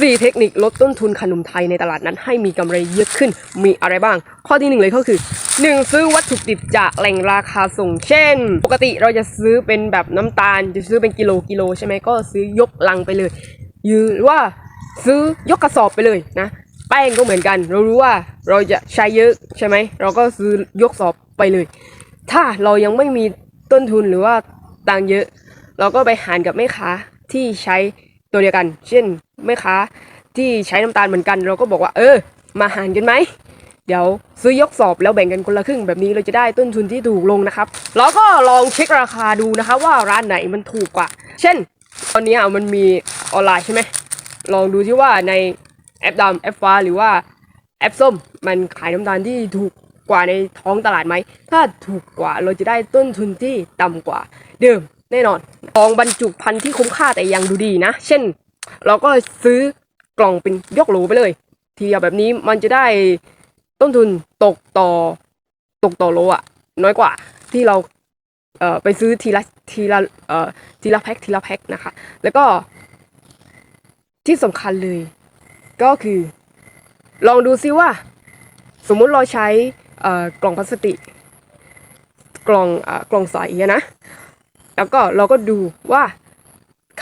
4 เทคนิคลดต้นทุนขนมไทยในตลาดนั้นให้มีกำไรเยอะขึ้นมีอะไรบ้าง ข้อที่หนึ่งเลยก็คือ 1. ซื้อวัตถุดิบจากแหล่งราคาส่ง เช่น ปกติเราจะซื้อเป็นแบบน้ำตาล จะซื้อเป็นกิโลกิโลใช่ไหมก็ซื้อยกลังไปเลยหรือว่าซื้อยกกระสอบไปเลยนะ แป้งก็เหมือนกัน เรารู้ว่าเราจะใช้เยอะใช่ไหมเราก็ซื้อยกสอบไปเลย ถ้าเรายังไม่มีต้นทุนหรือว่าตังเยอะ เราก็ไปหารกับแม่ค้าที่ใช้ ตัวเดียวกัน เช่นแม่ค้าที่ใช้น้ำตาลเหมือนกัน เราก็บอกว่า เออ มาหารกันไหม เดี๋ยวซื้อยกสอบแล้วแบ่งกันคนละครึ่งแบบนี้เราจะได้ต้นทุนที่ถูกลงนะครับแล้วก็ลองเช็คราคาดูนะครับว่าร้านไหนมันถูกกว่า เช่น ตอนนี้มันมีออนไลน์ใช่ไหมลองดูที่ว่าในแอปดำแอปฟ้าหรือว่าแอปส้มมันขายน้ำตาลที่ถูกกว่าในท้องตลาดไหม ถ้าถูกกว่าเราจะได้ต้นทุนที่ต่ำกว่าเดิม แน่นอนของบรรจุภัณฑ์ที่คุ้มค่าแต่ยังดูดีนะ เช่น เราก็ซื้อกล่องเป็นยกโหลไปเลย ทีเดียวแบบนี้มันจะได้ต้นทุนตกต่อตกต่อโลอะน้อยกว่าที่เราเอ่อไปซื้อทีละทีละเอ่อทีละแพ็คทีละแพ็คนะคะ แล้วก็ที่สำคัญเลย ก็คือ ลองดูซิว่า สมมุติเราใช้เอ่อกล่องพลาสติกกล่องอ่อกล่องใสนะ แล้วก็เราก็ดูว่า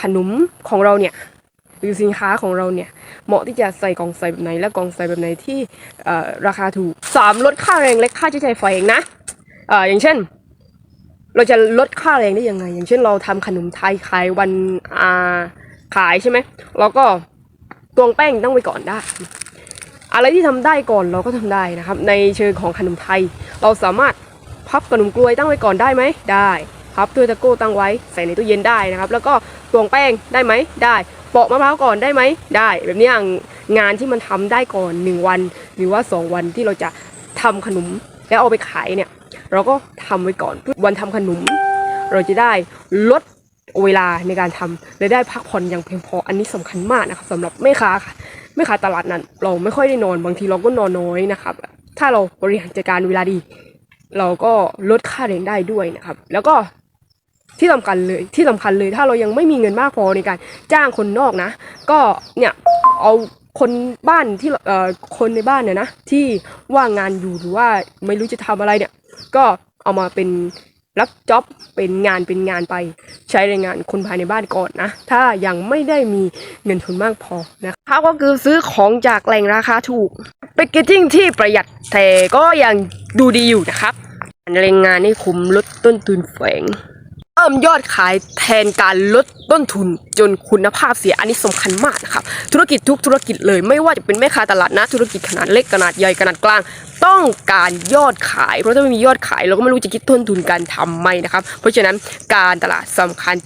ขนมของเราเนี่ยหรือสินค้าของเราเนี่ยเหมาะที่จะใส่กล่องใส่แบบไหน และกล่องใส่แบบไหนที่ราคาถูกสามลดค่าแรงและค่าใช้จ่ายไฟเองนะออย่างเช่น เราจะลดค่าแรงได้ยังไง อย่างเช่น เราทำขนมไทยขายวันอาขายใช่ไหมเราก็ตวงแป้งตั้งไว้ก่อนได้ อะไรที่ทำได้ก่อนเราก็ทำได้นะครับ ในเชิงของขนมไทย เราสามารถพับขนมกลวยตั้งไว้ก่อนได้ไหมได้ พับถ้วยตะโก้ตั้งไว้ใส่ในตู้เย็นได้นะครับ แล้วก็ตวงแป้งได้ไหมได้ปอกมะพร้าวก่อนได้ไหมได้ แบบนี้อย่างงานที่มันทำได้ก่อนหนึ่งวัน หรือว่าสองวันที่เราจะทำขนมแล้วเอาไปขายเนี่ย เราก็ทำไว้ก่อนเพื่อวันทำขนม เราจะได้ลดเวลาในการทำและได้พักผ่อนอย่างเพียงพออันนี้สำคัญมากนะครับสำหรับแม่ค้าค่ะแม่ค้าตลาดนั้นเราไม่ค่อยได้นอนบางทีเราก็นอนน้อยนะครับ ถ้าเราบริหารจัดการเวลาดี เราก็ลดค่าแรงได้ด้วยนะครับ แล้วก็ ที่สำคัญเลยที่สำคัญเลยถ้าเรายังไม่มีเงินมากพอในการจ้างคนนอกนะ ก็เนี่ยเอาคนบ้านที่เอ่อคนในบ้านเนี่ยนะที่ว่างงานอยู่หรือว่าไม่รู้จะทำอะไรเนี่ย ก็เอามาเป็นรับจ็อบเป็นงานเป็นงานไปใช้แรงงานคนภายในบ้านก่อนนะ ถ้ายังไม่ได้มีเงินทุนมากพอนะคะก็คือซื้อของจากแหล่งราคาถูกแพคเกจิ้งที่ประหยัดแต่ก็ยังดูดีอยู่นะครับแรงงานให้คุ้มลดต้นทุนแฝง พิ่มยอดขายแทนการลดต้นทุนจนคุณภาพเสียอันนี้สำคัญมากนะครับธุรกิจทุกธุรกิจเลยไม่ว่าจะเป็นแม่ค้าตลาดนะธุรกิจขนาดเล็กขนาดใหญ่ขนาดกลาง ต้องการยอดขาย เพราะถ้าไม่มียอดขายเราก็ไม่รู้จะคิดต้นทุนการทำไม่นะครับ เพราะฉะนั้นการตลาดสำคัญ